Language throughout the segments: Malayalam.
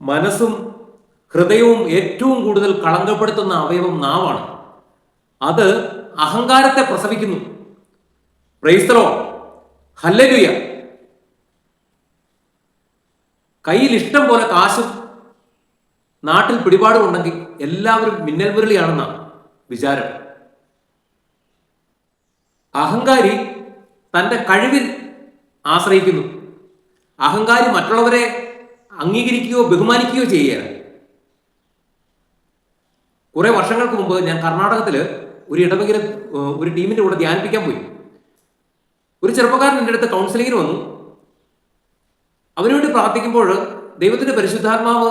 മനസ്സും ഹൃദയവും ഏറ്റവും കൂടുതൽ കളങ്കപ്പെടുത്തുന്ന അവയവം നാവാണ്. അത് അഹങ്കാരത്തെ പ്രസവിക്കുന്നു. പ്രൈസ്തലോ ഹല്ലലുയ കയ്യിൽ ഇഷ്ടം പോലെ കാശും നാട്ടിൽ പിടിപാടും ഉണ്ടെങ്കിൽ എല്ലാവരും മിന്നൽ മുരളിയാണെന്നാണ് വിചാരം. അഹങ്കാരി തന്റെ കഴിവിൽ ആശ്രയിക്കുന്നു. അഹങ്കാരി മറ്റുള്ളവരെ അംഗീകരിക്കുകയോ ബഹുമാനിക്കുകയോ ചെയ്യുകയാണ് കുറെ വർഷങ്ങൾക്ക് മുമ്പ് ഞാൻ കർണാടകത്തിൽ ഒരു ഇടവകര ഒരു ടീമിന്റെ കൂടെ ധ്യാനിപ്പിക്കാൻ പോയി. ഒരു ചെറുപ്പക്കാരൻ എന്റെ അടുത്ത് കൗൺസിലിങ്ങിന് വന്നു. അവനുവേണ്ടി പ്രാർത്ഥിക്കുമ്പോൾ ദൈവത്തിന്റെ പരിശുദ്ധാത്മാവ്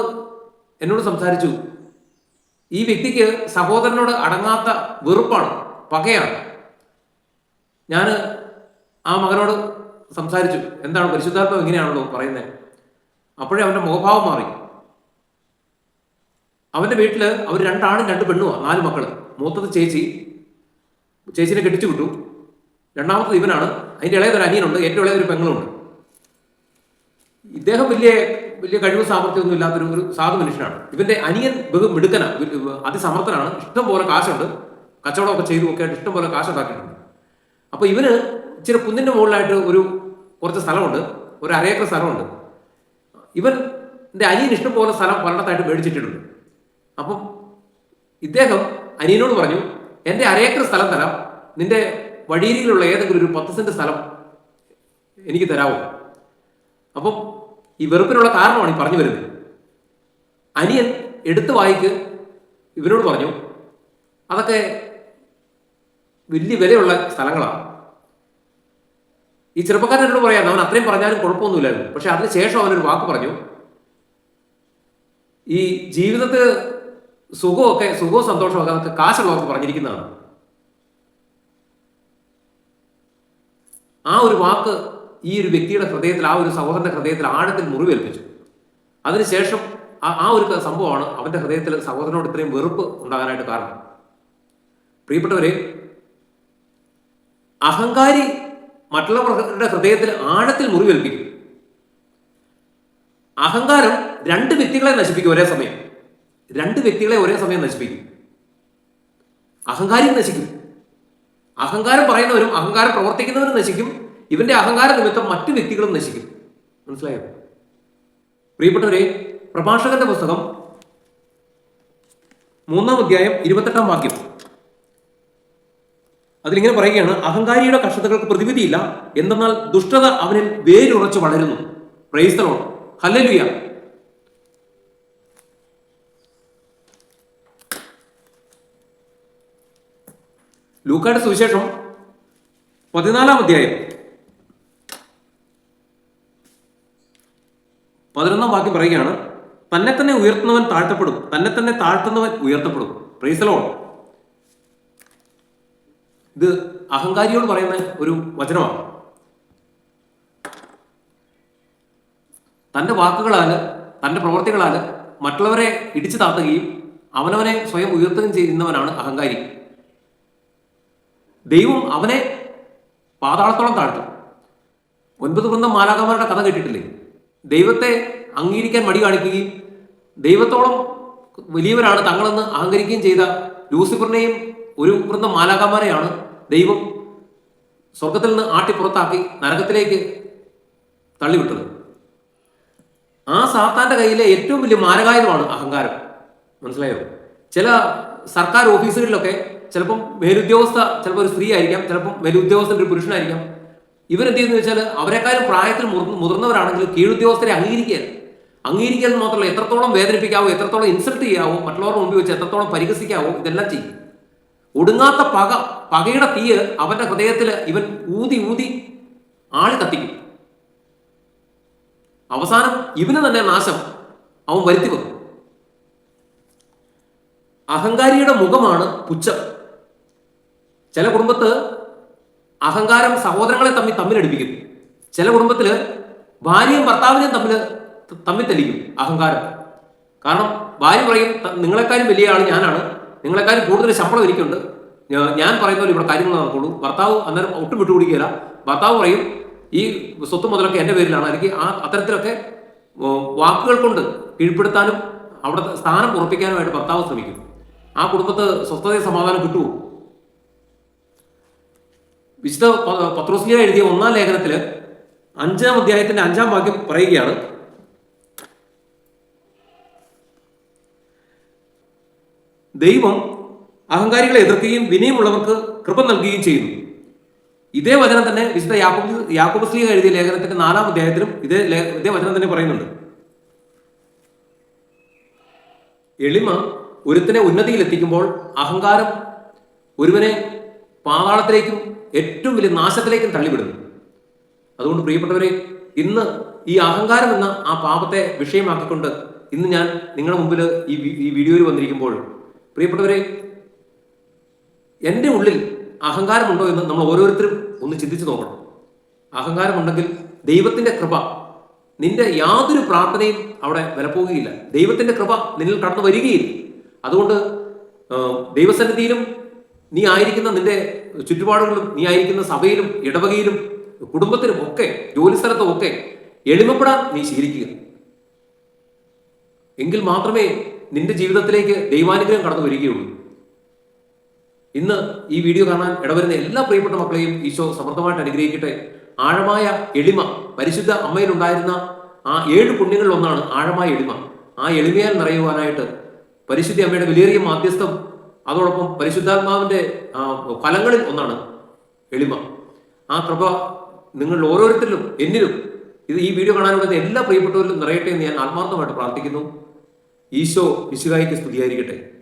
എന്നോട് സംസാരിച്ചു. ഈ വ്യക്തിക്ക് സഹോദരനോട് അടങ്ങാത്ത വെറുപ്പാണ് പകയാണ്. ഞാൻ ആ മകനോട് സംസാരിച്ചു. എന്താണ് പരിശുദ്ധാത്മാവ് എങ്ങനെയാണല്ലോ പറയുന്നത് അപ്പോഴേ അവന്റെ മുഖഭാവം മാറി. അവന്റെ വീട്ടിൽ അവർ രണ്ടാണും രണ്ട് പെണ്ണുമാണ് നാല് മക്കൾ. മൂത്തത് ചേച്ചി. ചേച്ചിനെ കെട്ടിച്ചു വിട്ടു. രണ്ടാമത്തത് ഇവനാണ്. അതിന്റെ ഇളയതൊരു അനിയനുണ്ട് ഏറ്റവും ഇളയൊരു പെങ്ങളുണ്ട്. ഇദ്ദേഹം വലിയ വലിയ കഴിവ് സാമർഥ്യമൊന്നും ഇല്ലാത്തൊരു ഒരു സാധു മനുഷ്യനാണ്. ഇവന്റെ അനിയൻ മിടുക്കനാണ് അതിസമർത്ഥനാണ്. ഇഷ്ടം പോലെ കാശുണ്ട്. കച്ചവടമൊക്കെ ചെയ്തു ഒക്കെ ഇഷ്ടം പോലെ കാശുണ്ടാക്കിയിട്ടുണ്ട്. അപ്പൊ ഇവന് ഇച്ചിരി കുന്നിന്റെ മുകളിലായിട്ട് ഒരു കുറച്ച് സ്ഥലമുണ്ട്. ഒരു അരയേക്കർ സ്ഥലമുണ്ട്. ഇവൻ എന്റെ അനിയൻ ഇഷ്ടം പോലെ സ്ഥലം പലയിടത്തായിട്ട് മേടിച്ചിട്ടുണ്ട്. അപ്പം ഇദ്ദേഹം അനിയനോട് പറഞ്ഞു എന്റെ അരേക്കർ സ്ഥലം തരാം. നിന്റെ വഴിയിലുള്ള ഏതെങ്കിലും ഒരു പത്ത് സെന്റ് സ്ഥലം എനിക്ക് തരാമോ അപ്പം ഈ വെറുപ്പിനുള്ള കാരണമാണ് ഈ പറഞ്ഞു വരുന്നത്. അനിയൻ എടുത്തു വായിക്ക് ഇവനോട് പറഞ്ഞു അതൊക്കെ വലിയ വിലയുള്ള സ്ഥലങ്ങളാണ്. ഈ ചെറുപ്പക്കാരൻ എന്നോട് പറയാം അവൻ അത്രയും പറഞ്ഞാലും കുഴപ്പമൊന്നുമില്ലായിരുന്നു. പക്ഷെ അതിനുശേഷം അവനൊരു വാക്ക് പറഞ്ഞു. ഈ ജീവിതത്തിൽ സുഖമൊക്കെ സുഖവും സന്തോഷമൊക്കെ അതൊക്കെ കാശുള്ളവർക്ക് പറഞ്ഞിരിക്കുന്നതാണ്. ആ ഒരു വാക്ക് ഈ ഒരു വ്യക്തിയുടെ ഹൃദയത്തിൽ ആ ഒരു സഹോദരന്റെ ഹൃദയത്തിൽ ആഴത്തിൽ മുറിവേൽപ്പിച്ചു. അതിനുശേഷം ആ ഒരു സംഭവമാണ് അവന്റെ ഹൃദയത്തിൽ സഹോദരനോട് ഇത്രയും വെറുപ്പ് ഉണ്ടാകാനായിട്ട് കാരണം. പ്രിയപ്പെട്ടവരെ അഹങ്കാരി മറ്റുള്ളവരുടെ ഹൃദയത്തിൽ ആഴത്തിൽ മുറിവേൽപ്പിക്കും. അഹങ്കാരം രണ്ട് വ്യക്തികളെ നശിപ്പിക്കും ഒരേ സമയം. രണ്ട് വ്യക്തികളെ ഒരേ സമയം നശിപ്പിക്കും. അഹങ്കാരിയും നശിക്കും. അഹങ്കാരം പറയുന്നവരും അഹങ്കാരം പ്രവർത്തിക്കുന്നവരും നശിക്കും. ഇവന്റെ അഹങ്കാര നിമിത്തം മറ്റു വ്യക്തികളും നശിക്കും. മനസ്സിലായോ? പ്രിയപ്പെട്ടവരെ പ്രഭാഷകന്റെ പുസ്തകം മൂന്നാം അധ്യായം ഇരുപത്തെട്ടാം വാക്യം. അതിലിങ്ങനെ പറയുകയാണ് അഹങ്കാരിയുടെ കഷ്ടതകൾക്ക് പ്രതിവിധിയില്ല. എന്തെന്നാൽ ദുഷ്ടത അവനിൽ വേരുറച്ച് വളരുന്നു. പ്രൈസ്തലോ ഹല്ലലുയ ലൂക്കാട് സുവിശേഷം പതിനാലാം അധ്യായം. പതിനൊന്നാം വാക്യം പറയുകയാണ് തന്നെ തന്നെ ഉയർത്തുന്നവൻ താഴ്ത്തപ്പെടും. തന്നെ തന്നെ താഴ്ത്തുന്നവൻ ഉയർത്തപ്പെടും. പ്രൈസലോ ഇത് അഹങ്കാരിയോട് പറയുന്ന ഒരു വചനമാണ്. തന്റെ വാക്കുകളാൽ തന്റെ പ്രവർത്തികളാൽ മറ്റുള്ളവരെ ഇടിച്ചു താത്തുകയും അവനവനെ സ്വയം ഉയർത്തുകയും ചെയ്യുന്നവനാണ് അഹങ്കാരി. ദൈവം അവനെ പാതാളത്തോളം താഴ്ത്തും. ഒൻപത് വൃന്ദം മാലാകമാരുടെ കഥ കേട്ടിട്ടില്ലേ? ദൈവത്തെ അംഗീകരിക്കാൻ മടി കാണിക്കുകയും ദൈവത്തോളം വലിയവരാണ് തങ്ങളെന്ന് അഹങ്കരിക്കുകയും ചെയ്ത ലൂസിഫറിനെയും ഒരു വൃന്ദം മാലാകമാരെയാണ് ദൈവം സ്വർഗത്തിൽ നിന്ന് ആട്ടി പുറത്താക്കി നരകത്തിലേക്ക് തള്ളിവിട്ടത്. ആ സാത്താന്റെ കയ്യിലെ ഏറ്റവും വലിയ മാരകായുധമാണ് അഹങ്കാരം. മനസ്സിലായോ? ചില സർക്കാർ ഓഫീസുകളിലൊക്കെ ചിലപ്പം മേലുദ്യോഗസ്ഥ ചിലപ്പോൾ ഒരു സ്ത്രീ ആയിരിക്കാം ചിലപ്പം മേലുദ്യോഗസ്ഥൻ ഒരു പുരുഷനായിരിക്കാം. ഇവരെന്ത് ചെയ്യുന്നത് വെച്ചാൽ അവരെക്കാളും പ്രായത്തിൽ മുതിർന്ന- മുതിർന്നവരാണെങ്കിൽ കീഴുദ്യോഗസ്ഥരെ അംഗീകരിക്കുക അംഗീകരിക്കുക എന്ന് മാത്രമല്ല എത്രത്തോളം വേദനിപ്പിക്കാവോ എത്രത്തോളം ഇൻസൾട്ട് ചെയ്യാവോ മറ്റുള്ളവരുടെ മുമ്പിൽ വെച്ച് എത്രത്തോളം പരിഹസിക്കാവോ ഇതെല്ലാം ചെയ്യും. ഒടുങ്ങാത്ത പക പകയുടെ തീയ് അവന്റെ ഹൃദയത്തിൽ ഇവൻ ഊതി ഊതി ആളി കത്തിക്കും അവസാനം ഇവന് തന്നെ നാശം അവൻ വരുത്തി വന്നു അഹങ്കാരിയുടെ മുഖമാണ് പുച്ഛം. ചില കുടുംബത്ത് അഹങ്കാരം സഹോദരങ്ങളെ തമ്മിൽ തമ്മിലടിപ്പിക്കും. ചില കുടുംബത്തിൽ ഭാര്യയും ഭർത്താവിനെയും തമ്മിൽ തമ്മിൽ തെളിക്കും അഹങ്കാരം. കാരണം ഭാര്യ പറയും "ത- നിങ്ങളെക്കാളും വലിയ ആൾ ഞാനാണ്. നിങ്ങളെക്കാളും കൂടുതൽ ശമ്പളം എനിക്കുണ്ട്. ഞാൻ പറയുന്ന പോലെ ഇവിടെ കാര്യങ്ങൾ നടക്കുള്ളൂ. ഭർത്താവ് അന്നേരം ഒട്ടും വിട്ടുപിടിക്കുകയില്ല. ഭർത്താവ് പറയും ഈ സ്വത്ത് മുതലൊക്കെ എന്റെ പേരിലാണ്. അല്ലെങ്കിൽ ആ അത്തരത്തിലൊക്കെ വാക്കുകൾ കൊണ്ട് കീഴ്പ്പെടുത്താനും അവിടെ സ്ഥാനം ഉറപ്പിക്കാനുമായിട്ട് ഭർത്താവ് ശ്രമിക്കും. ആ കുടുംബത്ത് സ്വസ്ഥതയും സമാധാനം കിട്ടുമോ? വിശുദ്ധ പത്രോസിയ എഴുതിയ ഒന്നാം ലേഖനത്തിൽ അഞ്ചാം അധ്യായത്തിന്റെ അഞ്ചാം വാക്യം പറയുകയാണ്. ദൈവം അഹങ്കാരികളെ എതിർക്കുകയും വിനയമുള്ളവർക്ക് കൃപ നൽകുകയും ചെയ്യുന്നു. ഇതേ വചനം തന്നെ വിശുദ്ധ യാക്കോബ് സ്ലീഹ എഴുതിയ ലേഖനത്തിന്റെ നാലാം അധ്യായത്തിലും ഇതേ ഇതേ വചനം തന്നെ പറയുന്നുണ്ട്. എളിമ ഒരുത്തിനെ ഉന്നതിയിൽ എത്തിക്കുമ്പോൾ അഹങ്കാരം ഒരുവനെ പാതാളത്തിലേക്കും ഏറ്റവും വലിയ നാശത്തിലേക്കും തള്ളിവിടുന്നു. അതുകൊണ്ട് പ്രിയപ്പെട്ടവരെ ഇന്ന് ഈ അഹങ്കാരം എന്ന ആ പാപത്തെ വിഷയമാക്കിക്കൊണ്ട് ഇന്ന് ഞാൻ നിങ്ങളുടെ മുമ്പിൽ ഈ വീഡിയോയിൽ വന്നിരിക്കുമ്പോൾ പ്രിയപ്പെട്ടവരെ എന്റെ ഉള്ളിൽ അഹങ്കാരമുണ്ടോ എന്ന് നമ്മൾ ഓരോരുത്തരും ഒന്ന് ചിന്തിച്ചു നോക്കണം. അഹങ്കാരമുണ്ടെങ്കിൽ ദൈവത്തിന്റെ കൃപ നിന്റെ യാതൊരു പ്രാർത്ഥനയും അവിടെ വിലപ്പോകുകയില്ല. ദൈവത്തിന്റെ കൃപ നിന്നിൽ കടന്നു വരികയില്ല. അതുകൊണ്ട് ദൈവസന്നിധിയിലും നീ ആയിരിക്കുന്ന നിന്റെ ചുറ്റുപാടുകളിലും നീ ആയിരിക്കുന്ന സഭയിലും ഇടവകയിലും കുടുംബത്തിലും ഒക്കെ ജോലിസ്ഥലത്തും ഒക്കെ എളിമപ്പെടാൻ നീ ശീലിക്കുക. എങ്കിൽ മാത്രമേ നിന്റെ ജീവിതത്തിലേക്ക് ദൈവാനുഗ്രഹം കടന്നു വരികയുള്ളൂ. ഇന്ന് ഈ വീഡിയോ കാണാൻ ഇടവരുന്ന എല്ലാ പ്രിയപ്പെട്ട മക്കളെയും ഈശോ സമൃദ്ധമായിട്ട് അനുഗ്രഹിക്കട്ടെ. ആഴമായ എളിമ പരിശുദ്ധ അമ്മയിലുണ്ടായിരുന്ന ആ ഏഴ് പുണ്യങ്ങളിൽ ഒന്നാണ് ആഴമായ എളിമ. ആ എളിമയാൽ നിറയുവാനായിട്ട് പരിശുദ്ധ അമ്മയുടെ വിലയേറിയ മാധ്യസ്ഥം അതോടൊപ്പം പരിശുദ്ധാത്മാവിന്റെ ഫലങ്ങളിൽ ഒന്നാണ് എളിമ. ആ കൃപ നിങ്ങൾ ഓരോരുത്തരിലും എന്നിലും ഇത് ഈ വീഡിയോ കാണാനുള്ള എല്ലാ പ്രിയപ്പെട്ടവരിലും നിറയട്ടെ എന്ന് ഞാൻ ആത്മാർത്ഥമായിട്ട് പ്രാർത്ഥിക്കുന്നു. ഈശോ വിശുകായിക്ക് സ്തുതിയായിരിക്കട്ടെ.